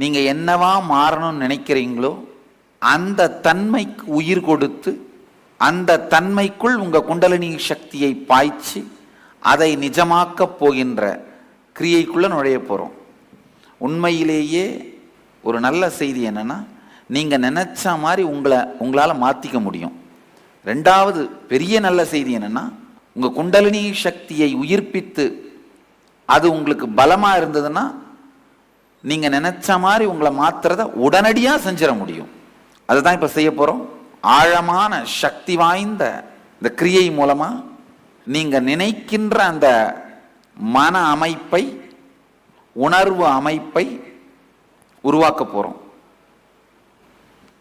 நீங்கள் என்னவா மாறணும்னு நினைக்கிறீங்களோ அந்த தன்மைக்கு உயிர் கொடுத்து அந்த தன்மைக்குள் உங்கள் குண்டலினி சக்தியை பாய்ச்சி அதை நிஜமாக்கப் போகின்ற கிரியைக்குள்ளே நுழைய போகிறோம் உண்மையிலேயே ஒரு நல்ல செய்தி என்னென்னா நீங்கள் நினச்ச மாதிரி உங்களை உங்களால் மாற்றிக்க முடியும். ரெண்டாவது பெரிய நல்ல செய்தி என்னென்னா உங்கள் குண்டலினி சக்தியை உயிர்ப்பித்து அது உங்களுக்கு பலமாக இருந்ததுன்னா நீங்கள் நினச்ச மாதிரி உங்களை மாற்றுறத உடனடியாக செஞ்சிட முடியும். அதுதான் இப்போ செய்ய போகிறோம் ஆழமான சக்தி வாய்ந்த இந்த கிரியை மூலமாக நீங்கள் நினைக்கின்ற அந்த மன அமைப்பை உணர்வு அமைப்பை உருவாக்க போகிறோம்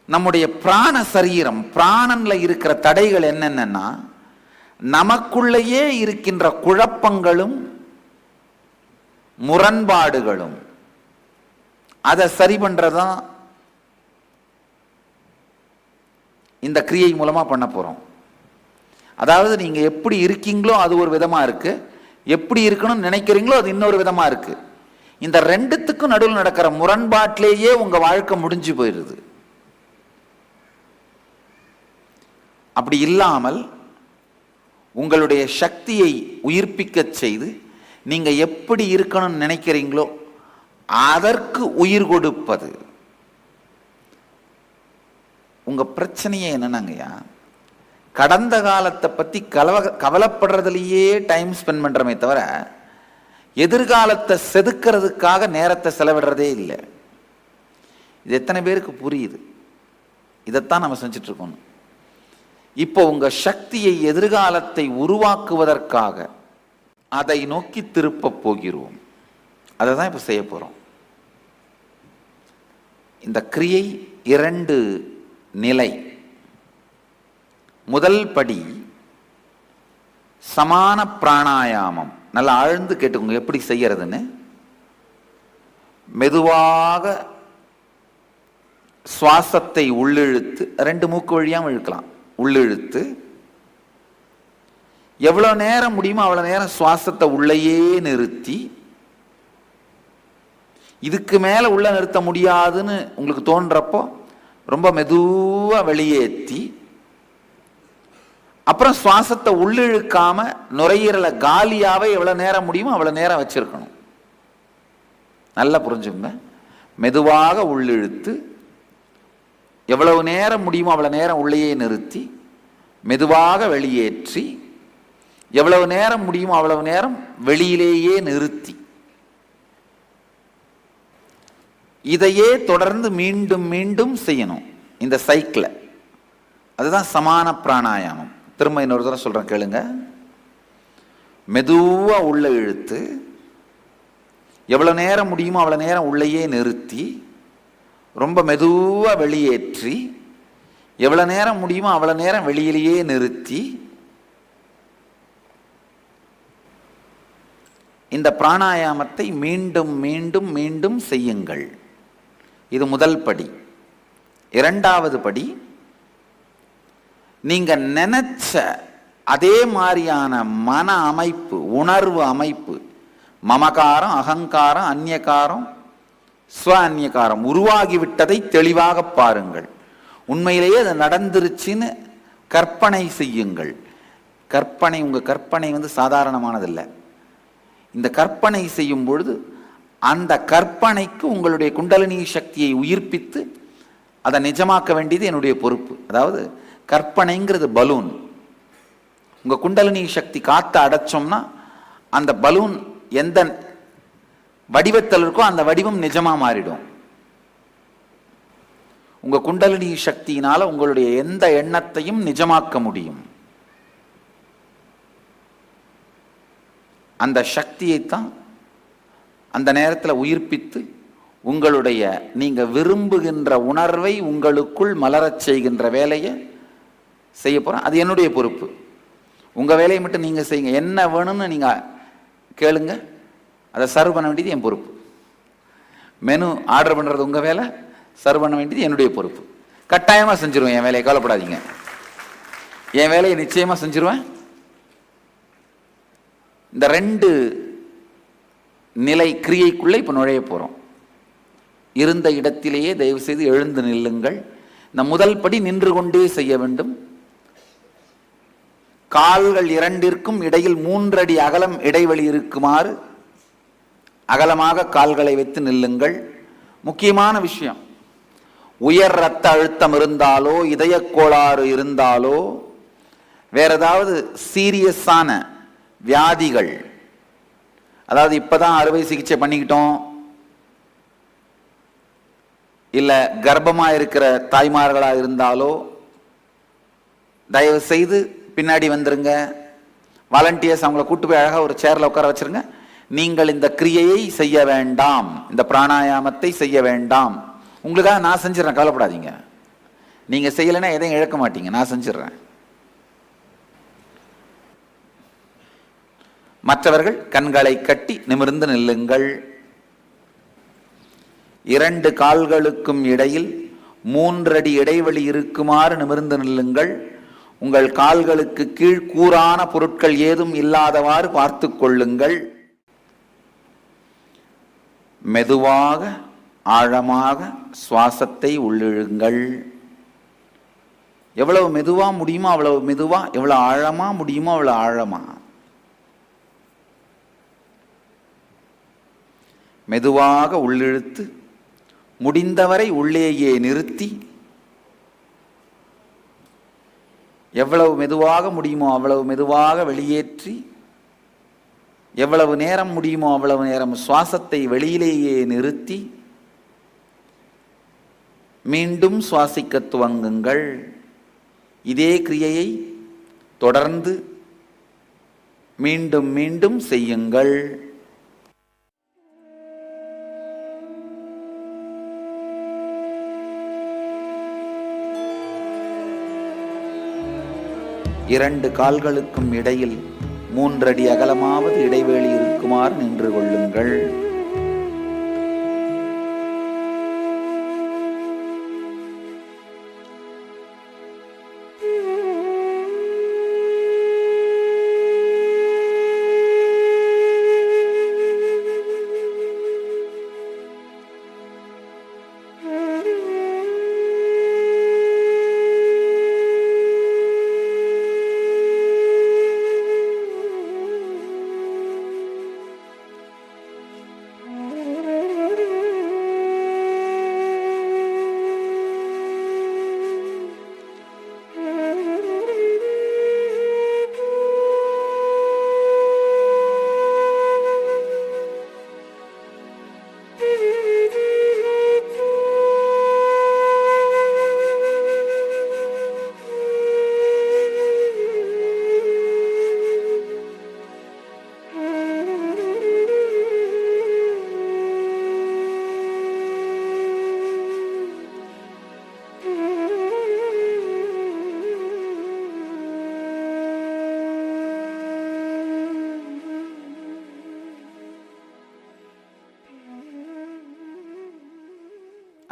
நம்முடைய பிராண சரீரம் பிராணன்ல இருக்கிற தடைகள் என்னென்னா நமக்குள்ளேயே இருக்கின்ற குழப்பங்களும் முரண்பாடுகளும் அதை சரி பண்ணுறதான் இந்த கிரியை மூலமாக பண்ண போகிறோம் அதாவது நீங்கள் எப்படி இருக்கீங்களோ அது ஒரு விதமாக இருக்குது எப்படி இருக்கணும்னு நினைக்கிறீங்களோ அது இன்னொரு விதமாக இருக்குது இந்த ரெண்டுத்துக்கும் நடுவில் நடக்கிற முரண்பாட்டிலேயே உங்கள் வாழ்க்கை முடிஞ்சு போயிடுது அப்படி இல்லாமல் உங்களுடைய சக்தியை உயிர்ப்பிக்கச் செய்து நீங்கள் எப்படி இருக்கணும்னு நினைக்கிறீங்களோ அதற்கு உயிர் கொடுப்பது. உங்க பிரச்சனையே என்னன்னாங்கய்யா? கடந்த காலத்தை பத்தி கலவ கவலைப்படுறதுலயே டைம் ஸ்பெண்ட் பண்றமே தவிர எதிர்காலத்தை செதுக்கிறதுக்காக நேரத்தை செலவிடுறதே இல்லை. இது எத்தனை பேருக்கு புரியுது? இதைத்தான் நம்ம செஞ்சுட்டு இருக்கோம் இப்போ உங்க சக்தியை எதிர்காலத்தை உருவாக்குவதற்காக அதை நோக்கி திருப்ப போகிறோம். அதை தான் இப்போ செய்ய போகிறோம் இந்த கிரியை இரண்டு நிலை. முதல் படி சமான பிராணாயாமம். நல்லா ஆழ்ந்து கேட்டுக்கோங்க எப்படி செய்யறதுன்னு. மெதுவாக சுவாசத்தை உள்ளிழுத்து ரெண்டு மூக்கு வழியாகவும் இழுக்கலாம். உள்ளிழுத்து எவ்வளோ நேரம் முடியுமோ அவ்வளோ நேரம் சுவாசத்தை உள்ளேயே நிறுத்தி இதுக்கு மேலே உள்ளே நிறுத்த முடியாதுன்னு உங்களுக்கு தோன்றப்போ ரொம்ப மெதுவாக வெளியேற்றி அப்புறம் சுவாசத்தை உள்ளிழுக்காம நுரையீரலை காலியாகவே எவ்வளோ நேரம் முடியுமோ அவ்வளோ நேரம் வச்சுருக்கணும். நல்லா புரிஞ்சுங்க மெதுவாக உள்ளிழுத்து எவ்வளவு நேரம் முடியுமோ அவ்வளோ நேரம் உள்ளேயே நிறுத்தி மெதுவாக வெளியேற்றி எவ்வளவு நேரம் முடியுமோ அவ்வளவு நேரம் வெளியிலேயே நிறுத்தி. இதையே தொடர்ந்து மீண்டும் மீண்டும் செய்யணும். இந்த சைக்கிளை அதுதான் சமான பிராணாயாமம். திரும்ப இன்னொரு தடவை சொல்றேன் கேளுங்க. மெதுவாக உள்ள இழுத்து எவ்வளவு நேரம் முடியுமோ அவ்வளவு நேரம் உள்ளேயே நிறுத்தி ரொம்ப மெதுவாக வெளியேற்றி எவ்வளவு நேரம் முடியுமோ அவ்வளவு நேரம் வெளியிலேயே நிறுத்தி இந்த பிராணாயாமத்தை மீண்டும் மீண்டும் மீண்டும் செய்யுங்கள். இது முதல் படி. இரண்டாவது படி நீங்க நினைச்ச அதே மாதிரியான மன அமைப்பு உணர்வு அமைப்பு மமகாரம் அகங்காரம் அந்நியகாரம் ஸ்வ அந்நியகாரம் உருவாகிவிட்டதை தெளிவாக பாருங்கள். உண்மையிலேயே அது நடந்துருச்சுன்னு கற்பனை செய்யுங்கள். கற்பனை உங்கள் கற்பனை வந்து சாதாரணமானதில்லை. இந்த கற்பனை செய்யும் பொழுது அந்த கற்பனைக்கு உங்களுடைய குண்டலினி சக்தியை உயிர்ப்பித்து அதை நிஜமாக்க வேண்டியது என்னுடைய பொறுப்பு. அதாவது கற்பனைங்கிறது பலூன். உங்கள் குண்டலினி சக்தி காத்த அடைச்சோம்னா அந்த பலூன் எந்த வடிவத்தில் இருக்கோ அந்த வடிவம் நிஜமாக மாறிடும். உங்கள் குண்டலினி சக்தியினால் உங்களுடைய எந்த எண்ணத்தையும் நிஜமாக்க முடியும். அந்த சக்தியைத்தான் அந்த நேரத்தில் உயிர்ப்பித்து உங்களுடைய நீங்கள் விரும்புகின்ற உணர்வை உங்களுக்குள் மலரச் செய்கின்ற வேலையை செய்ய போகிறோம் அது என்னுடைய பொறுப்பு. உங்கள் வேலையை மட்டும் நீங்கள் செய்யுங்க. என்ன வேணும்னு நீங்கள் கேளுங்க. அதை சர்வ் பண்ண வேண்டியது என் பொறுப்பு. மெனு ஆர்டர் பண்ணுறது உங்கள் வேலை. சர்வ் பண்ண வேண்டியது என்னுடைய பொறுப்பு. கட்டாயமாக செஞ்சிருவேன் என் வேலையை. கவலைப்படாதீங்க. என் வேலையை நிச்சயமாக செஞ்சிருவேன். இந்த ரெண்டு நிலை கிரியைக்குள்ளே இப்போ நுழைய போகிறோம் இருந்த இடத்திலேயே தயவு செய்து எழுந்து நில்லுங்கள். இந்த முதல் படி நின்று கொண்டே செய்ய வேண்டும். கால்கள் இரண்டிற்கும் இடையில் மூன்றடி அகலம் இடைவெளி இருக்குமாறு அகலமாக கால்களை வைத்து நில்லுங்கள். முக்கியமான விஷயம் உயர் ரத்த அழுத்தம் இருந்தாலோ இதய கோளாறு இருந்தாலோ வேற ஏதாவது சீரியஸான வியாதிகள் அதாவது இப்பதான் அறுவை சிகிச்சை பண்ணிக்கிட்டோம். இல்ல கர்ப்பமா இருக்கிற தாய்மார்களா இருந்தாலோ தயவு செய்து பின்னாடி வந்துருங்க. வாலண்டியர்ஸ் அவங்கள கூட்டு போய் அழகா ஒரு சேர்ல உட்கார வச்சிருங்க. நீங்கள் இந்த கிரியையை செய்ய வேண்டாம். இந்த பிராணாயாமத்தை செய்ய வேண்டாம். உங்களுக்காக நான் செஞ்சிடறேன் கவலைப்படாதீங்க. நீங்க செய்யலைன்னா எதையும் இழக்க மாட்டீங்க. நான் செஞ்சிடறேன். மற்றவர்கள் கண்களை கட்டி நிமிர்ந்து நில்லுங்கள். இரண்டு கால்களுக்கும் இடையில் மூன்றடி இடைவெளி இருக்குமாறு நிமிர்ந்து நில்லுங்கள். உங்கள் கால்களுக்கு கீழ் கூரான பொருட்கள் ஏதும் இல்லாதவாறு பார்த்து கொள்ளுங்கள். மெதுவாக ஆழமாக சுவாசத்தை உள்ளிழுங்கள். எவ்வளவு மெதுவா முடியுமோ அவ்வளவு மெதுவா எவ்வளவு ஆழமா முடியுமோ அவ்வளவு ஆழமா. மெதுவாக உள்ளிழுத்து முடிந்தவரை உள்ளேயே நிறுத்தி எவ்வளவு மெதுவாக முடியுமோ அவ்வளவு மெதுவாக வெளியேற்றி எவ்வளவு நேரம் முடியுமோ அவ்வளவு நேரம் சுவாசத்தை வெளியிலேயே நிறுத்தி மீண்டும் சுவாசிக்க துவங்குங்கள். இதே கிரியையை தொடர்ந்து மீண்டும் மீண்டும் செய்யுங்கள். இரண்டு கால்களுக்கும் இடையில் மூன்றடி அகலமாவது இடைவெளி இருக்குமாறு நின்று கொள்ளுங்கள்.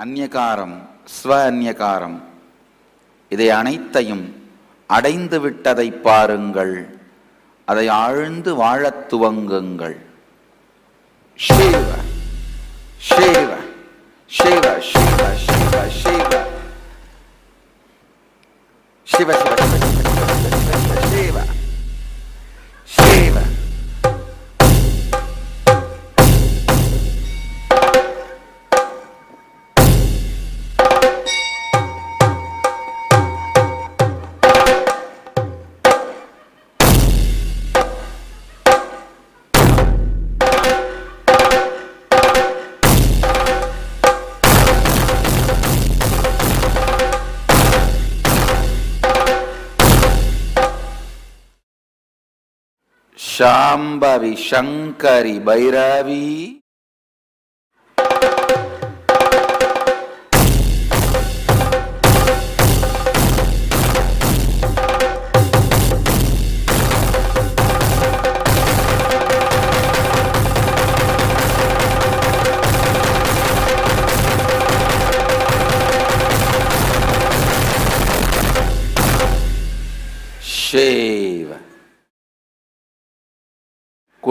அந்நியகாரம் ஸ்வ அந்நியகாரம் இதை அனைத்தையும் அடைந்து விட்டதை பாருங்கள். அதை ஆழ்ந்து வாழத் துவங்குங்கள். சிவ शाम्बवि शङ्करि भैरवी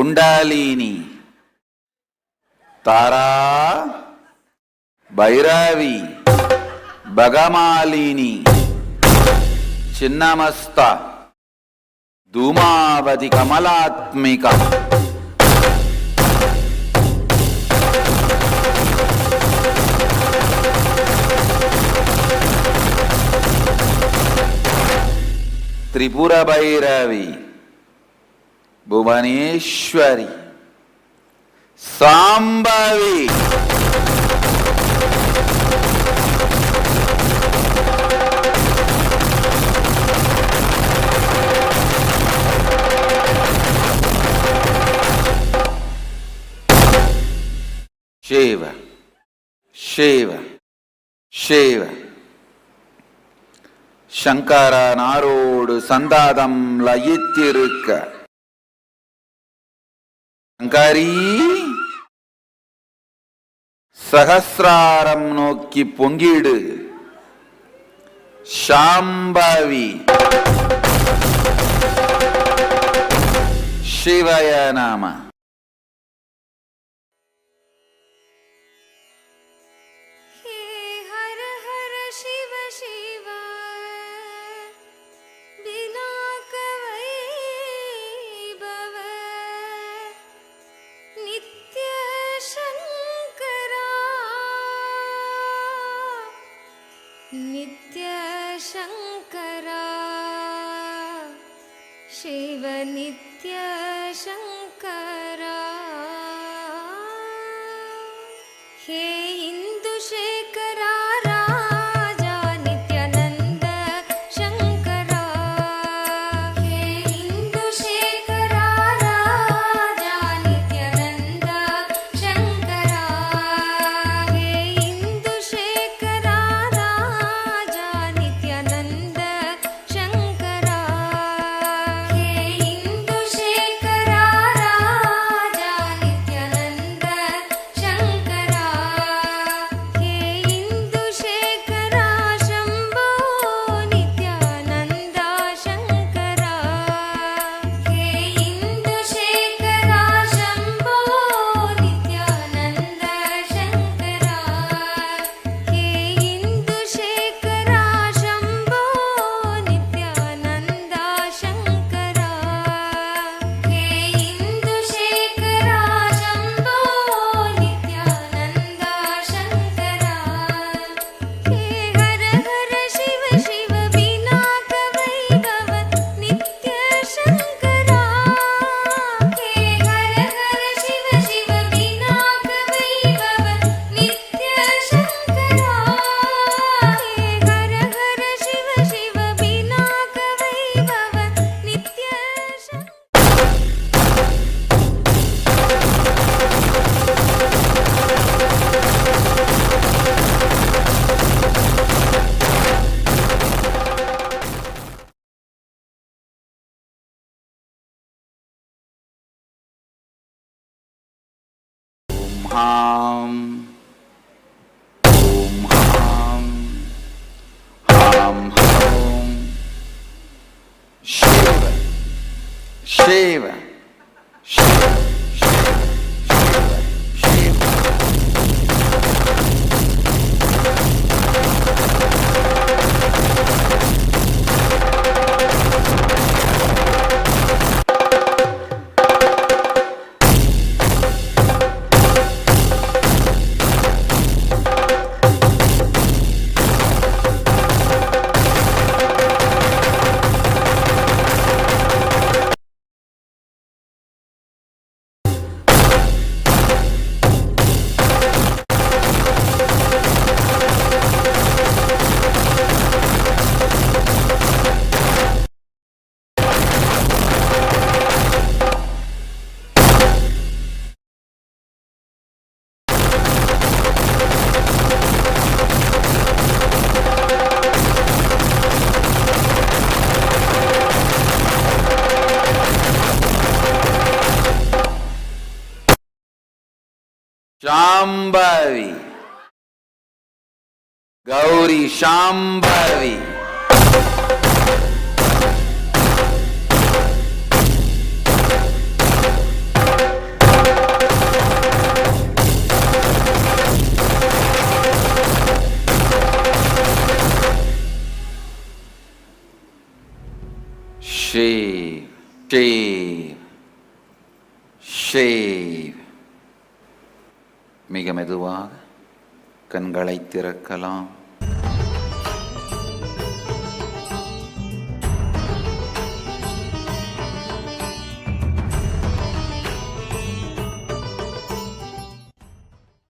గుండాలీని తారా భైరావి భగమాలీని. చిన్నమస్త ధూమావతి కమలాత్మిక. త్రిపుర భైరవి భువనేశ్వరి సాంబవి శివ శివ శివ சங்கரனாரோடு சந்தாதம் லயித்திருக்க. அங்காரி. சகசிராரம் நோக்கி பொங்கிடு. ஷாம்பாவி. சிவய நாமா. शिवनित्यशङ्करा come home. Shambhavi Gowri Shambhavi she she she மிக மெதுவாக கண்களை திறக்கலாம்.